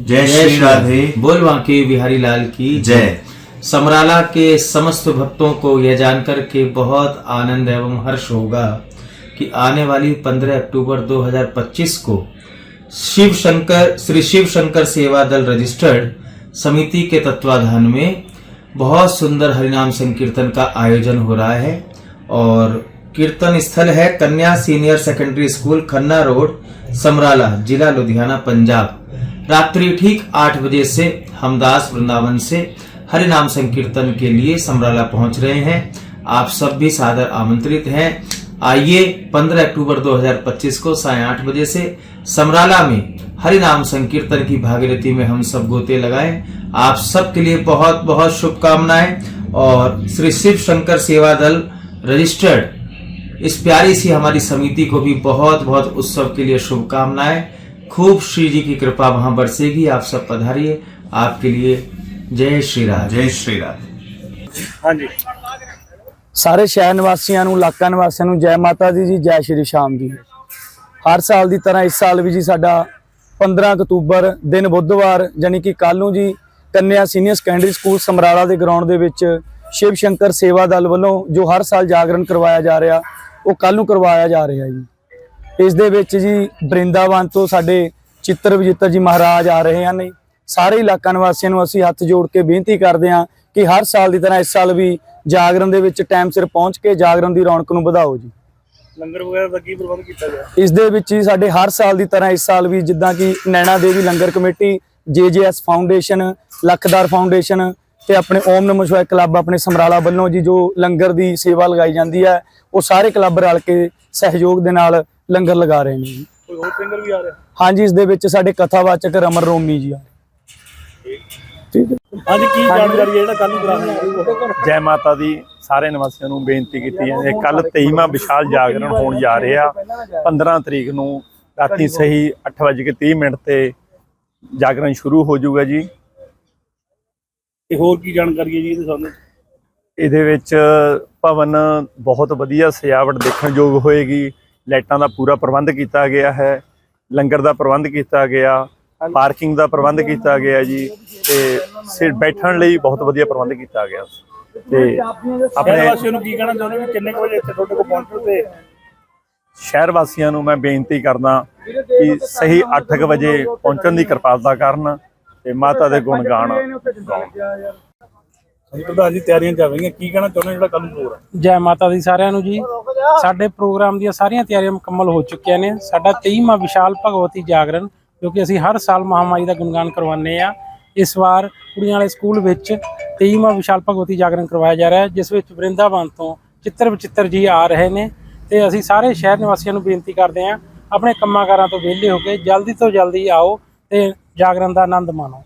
जय श्री राधे। बोल बांके बिहारी लाल की। जय। समराला के समस्त भक्तों को यह जानकर के बहुत आनंद एवं हर्ष होगा कि आने वाली 15 अक्टूबर 2025 को शिव शंकर श्री शिव शंकर सेवा दल रजिस्टर्ड समिति के तत्वाधान में बहुत सुंदर हरिनाम संकीर्तन का आयोजन हो रहा है और कीर्तन स्थल है कन्या senior secondary school Khanna road Samrala जिला लुधियाना पंजाब। रात्रि ठीक आठ बजे से हमदास वृंदावन से हरिनाम संकीर्तन के लिए समराला पहुँच रहे हैं। आप सब भी सादर आमंत्रित हैं। आइए 15 अक्टूबर 2025 को साय आठ बजे से समराला में हरिनाम संकीर्तन की भागीरथी में हम सब गोते लगाएँ। आप सबके लिए बहुत बहुत शुभकामनाएँ और श्री शिव शंकर सेवा दल रजिस्टर्ड, इस प्यारी सी हमारी समिति को भी बहुत बहुत उत्सव के लिए शुभकामनाएँ। खूब श्री जी की कृपा वहां बरसेगी आप सब पधारिए आपके लिए जय श्री राधे जय श्री राधे ਹਾਂਜੀ ਸਾਰੇ ਸ਼ਹਿਰ ਨਿਵਾਸੀਆਂ ਨੂੰ ਇਲਾਕਾ ਨਿਵਾਸੀਆਂ ਨੂੰ ਜੈ ਮਾਤਾ ਦੀ ਜੀ ਜੈ ਸ਼੍ਰੀ ਸ਼ਾਮ ਜੀ ਹਰ ਸਾਲ ਦੀ ਤਰ੍ਹਾਂ ਇਸ ਸਾਲ ਵੀ ਜੀ ਸਾਡਾ 15 ਅਕਤੂਬਰ ਦਿਨ ਬੁੱਧਵਾਰ ਯਾਨੀ ਕਿ ਕੱਲ ਨੂੰ ਜੀ ਕੰਨਿਆ ਸੀਨੀਅਰ ਸੈਕੰਡਰੀ ਸਕੂਲ ਸਮਰਾਲਾ ਦੇ ਗਰਾਊਂਡ ਦੇ ਵਿੱਚ ਸ਼ਿਵ ਸ਼ੰਕਰ ਸੇਵਾ ਦਲ ਵੱਲੋਂ ਜੋ ਹਰ ਸਾਲ ਜਾਗਰਣ ਕਰਵਾਇਆ ਜਾ ਰਿਹਾ ਉਹ ਕੱਲ ਨੂੰ ਕਰਵਾਇਆ ਜਾ ਰਿਹਾ ਜੀ ਇਸ ਦੇ ਵਿੱਚ ਜੀ ਬ੍ਰਿੰਦਾਵਨ ਤੋਂ ਸਾਡੇ ਚਿੱਤਰ ਵਿਜੇਤਾ ਜੀ ਮਹਾਰਾਜ ਆ ਰਹੇ ਹਨ। ਸਾਰੇ ਇਲਾਕਾ ਨਿਵਾਸੀਆਂ ਨੂੰ ਅਸੀਂ ਹੱਥ ਜੋੜ ਕੇ ਬੇਨਤੀ ਕਰਦੇ ਹਾਂ ਕਿ ਹਰ ਸਾਲ ਦੀ ਤਰ੍ਹਾਂ ਇਸ ਸਾਲ ਵੀ ਜਾਗਰਣ ਦੇ ਵਿੱਚ ਟਾਈਮ ਸਿਰ ਪਹੁੰਚ ਕੇ ਜਾਗਰਣ ਦੀ ਰੌਣਕ ਨੂੰ ਵਧਾਓ ਜੀ। ਲੰਗਰ ਵਗੈਰਾ ਦਾ ਕੀ ਪ੍ਰਬੰਧ ਕੀਤਾ ਗਿਆ? ਇਸ ਦੇ ਵਿੱਚ ਹੀ ਸਾਡੇ ਹਰ ਸਾਲ ਦੀ ਤਰ੍ਹਾਂ ਇਸ ਸਾਲ ਵੀ ਜਿੱਦਾਂ ਕਿ ਨੈਣਾ ਦੇਵੀ ਲੰਗਰ ਕਮੇਟੀ ਜੇਜੇਐਸ ਫਾਊਂਡੇਸ਼ਨ ਲੱਖਦਾਰ ਫਾਊਂਡੇਸ਼ਨ ਤੇ ਆਪਣੇ ਓਮ ਨਮੋ ਸ਼ਿਵਾਏ ਕਲੱਬ ਆਪਣੇ ਸਮਰਾਲਾ ਵੱਲੋਂ ਜੀ ਜੋ ਲੰਗਰ ਦੀ ਸੇਵਾ ਲਗਾਈ ਜਾਂਦੀ ਹੈ ਉਹ ਸਾਰੇ ਕਲੱਬ ਰਲ ਕੇ ਸਹਿਯੋਗ ਦੇ ਨਾਲ ਲੰਗਰ ਲਗਾ ਰਹੇ ਨੇ ਜੀ। ਕੋਈ ਹੋਰ ਸਿੰਗਰ ਵੀ ਆ ਰਿਹਾ? ਹਾਂਜੀ ਇਸ ਦੇ ਵਿੱਚ ਸਾਡੇ ਕਥਾਵਾਚਕ ਰਮਨ ਰੋਮੀ ਜੀ ਆ। ਠੀਕ ਹੈ। ਹਾਂਜੀ ਕੀ ਜਾਣਕਾਰੀ ਹੈ ਜਿਹੜਾ ਕੱਲ ਨੂੰ ਕਰਾਉਣਾ ਜੈ ਮਾਤਾ ਦੀ ਸਾਰੇ ਨਿਵਾਸੀਆਂ ਨੂੰ ਬੇਨਤੀ ਕੀਤੀ ਜਾਂਦੀ ਹੈ ਕੱਲ 23ਵਾਂ ਵਿਸ਼ਾਲ ਜਾਗਰਣ ਹੋਣ ਜਾ ਰਿਹਾ। 15 ਤਰੀਕ ਨੂੰ ਰਾਤੀ ਸਹੀ 8:30 ਮਿੰਟ ਤੇ ਜਾਗਰਣ ਸ਼ੁਰੂ ਹੋ ਜਾਊਗਾ ਜੀ। ਤੇ ਹੋਰ ਕੀ ਜਾਣਕਾਰੀ ਹੈ ਜੀ ਇਹਦੇ ਸਾਨੂੰ ਇਹਦੇ ਵਿੱਚ ਭਵਨ ਬਹੁਤ ਵਧੀਆ ਸਜਾਵਟ ਦੇਖਣ ਯੋਗ ਹੋਏਗੀ। ਲਾਈਟਾਂ ਦਾ ਪੂਰਾ ਪ੍ਰਬੰਧ ਕੀਤਾ ਗਿਆ ਹੈ ਲੰਗਰ ਦਾ ਪ੍ਰਬੰਧ ਕੀਤਾ ਗਿਆ ਪਾਰਕਿੰਗ ਦਾ ਪ੍ਰਬੰਧ ਕੀਤਾ ਗਿਆ ਜੀ ਤੇ ਸਿਰ ਬੈਠਣ ਲਈ ਬਹੁਤ ਵਧੀਆ ਪ੍ਰਬੰਧ ਕੀਤਾ ਗਿਆ। ਤੇ ਸ਼ਹਿਰ ਆਪਣੇ ਵਾਸੀਆਂ ਨੂੰ ਕੀ ਕਹਿਣਾ ਚਾਹੁੰਦੇ ਵੀ ਕਿੰਨੇ ਵਜੇ ਇੱਥੇ ਤੁਹਾਡੇ ਕੋਲ ਪਹੁੰਚੋ ਤੇ ਸ਼ਹਿਰ ਵਾਸੀਆਂ ਨੂੰ ਮੈਂ ਬੇਨਤੀ ਕਰਦਾ ਕਿ ਸਹੀ 8:00 ਵਜੇ ਪਹੁੰਚਣ ਦੀ ਕਿਰਪਾਲਤਾ ਕਰਨ ਤੇ ਮਾਤਾ ਦੇ ਗੁਣ ਗਾਣ। ਹਾਂਜੀ ਪ੍ਰਧਾਨ ਜੀ ਤਿਆਰੀਆਂ ਚੱਲ ਰਹੀਆਂ ਕੀ ਕਹਿਣਾ ਚਾਹੁੰਦੇ ਜਿਹੜਾ ਕੱਲ ਨੂੰ ਪ੍ਰੋਗਰਾਮ ਜੈ ਮਾਤਾ ਦੀ ਸਾਰਿਆਂ ਨੂੰ ਜੀ। ਸਾਡੇ ਪ੍ਰੋਗਰਾਮ ਦੀਆਂ ਸਾਰੀਆਂ ਤਿਆਰੀਆਂ ਮੁਕੰਮਲ ਹੋ ਚੁੱਕੀਆਂ ਨੇ। ਸਾਡਾ 23ਵਾਂ ਵਿਸ਼ਾਲ ਭਗਵਤੀ ਜਾਗਰਣ, ਜੋ ਕਿ ਅਸੀਂ ਹਰ ਸਾਲ ਮਹਾਮਾਈ ਦਾ ਗੁਣਗਾਨ ਕਰਵਾਉਂਦੇ ਆ ਇਸ ਵਾਰ ਕੁੜੀਆਂ ਵਾਲੇ ਸਕੂਲ ਵਿੱਚ 23ਵਾਂ ਵਿਸ਼ਾਲ ਭਗਵਤੀ ਜਾਗਰਣ ਕਰਵਾਇਆ ਜਾ ਰਿਹਾ ਹੈ, ਜਿਸ ਵਿੱਚ ਵਰਿੰਦਾਵਨ ਤੋਂ ਚਿੱਤਰ ਵਿਚਿੱਤਰ ਜੀ ਆ ਰਹੇ ਨੇ ਤੇ ਅਸੀਂ ਸਾਰੇ ਸ਼ਹਿਰ ਨਿਵਾਸੀਆਂ ਨੂੰ ਬੇਨਤੀ ਕਰਦੇ ਹਾਂ, ਆਪਣੇ ਕੰਮਾਂ ਕਾਰਾਂ ਤੋਂ ਵਿਹਲੇ ਹੋ ਕੇ ਜਲਦੀ ਤੋਂ ਜਲਦੀ ਆਓ ਤੇ ਜਾਗਰਣ ਦਾ ਆਨੰਦ ਮਾਣੋ।